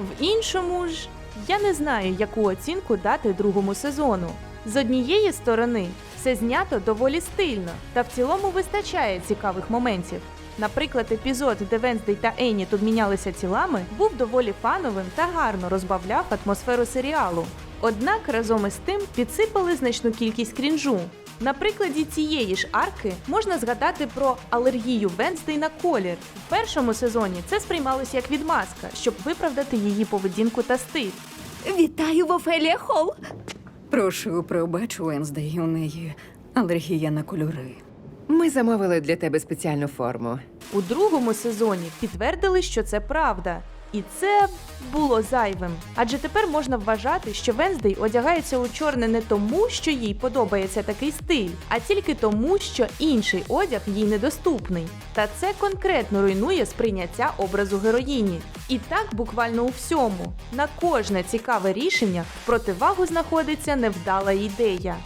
В іншому ж я не знаю, яку оцінку дати другому сезону. З однієї сторони, все знято доволі стильно, та в цілому вистачає цікавих моментів. Наприклад, епізод, де Венздей та Енні тут мінялися тілами, був доволі фановим та гарно розбавляв атмосферу серіалу. Однак разом із тим підсипали значну кількість крінжу. На прикладі цієї ж арки можна згадати про алергію Венздей на колір. В першому сезоні це сприймалося як відмазка, щоб виправдати її поведінку та стиль. Вітаю в Офелія Холл. Прошу, пробач, Уенздей, у неї алергія на кольори. Ми замовили для тебе спеціальну форму. У другому сезоні підтвердили, що це правда. І це було зайвим. Адже тепер можна вважати, що Венздей одягається у чорне не тому, що їй подобається такий стиль, а тільки тому, що інший одяг їй недоступний. Та це конкретно руйнує сприйняття образу героїні. І так буквально у всьому. На кожне цікаве рішення в противагу знаходиться невдала ідея.